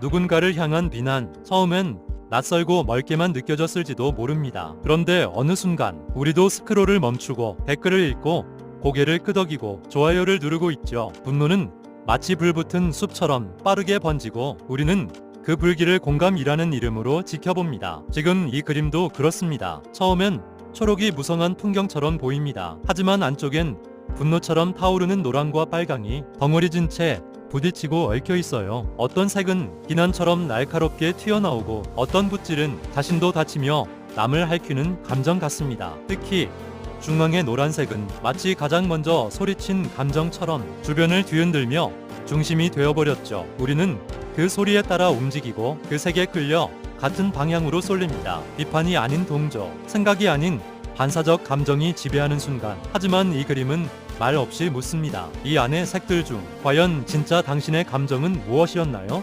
누군가를 향한 비난, 처음엔 낯설고 멀게만 느껴졌을지도 모릅니다. 그런데 어느 순간 우리도 스크롤을 멈추고 댓글을 읽고 고개를 끄덕이고 좋아요를 누르고 있죠. 분노는 마치 불붙은 숲처럼 빠르게 번지고 우리는 그 불길을 공감이라는 이름으로 지켜봅니다. 지금 이 그림도 그렇습니다. 처음엔 초록이 무성한 풍경처럼 보입니다. 하지만 안쪽엔 분노처럼 타오르는 노랑과 빨강이 덩어리진 채 부딪히고 얽혀 있어요. 어떤 색은 비난처럼 날카롭게 튀어나오고 어떤 붓질은 자신도 다치며 남을 핥히는 감정 같습니다. 특히 중앙의 노란색은 마치 가장 먼저 소리친 감정처럼 주변을 뒤흔들며 중심이 되어버렸죠. 우리는 그 소리에 따라 움직이고 그 색에 끌려 같은 방향으로 쏠립니다. 비판이 아닌 동조, 생각이 아닌 반사적 감정이 지배하는 순간. 하지만 이 그림은 말 없이 묻습니다. 이 안의 색들 중 과연 진짜 당신의 감정은 무엇이었나요?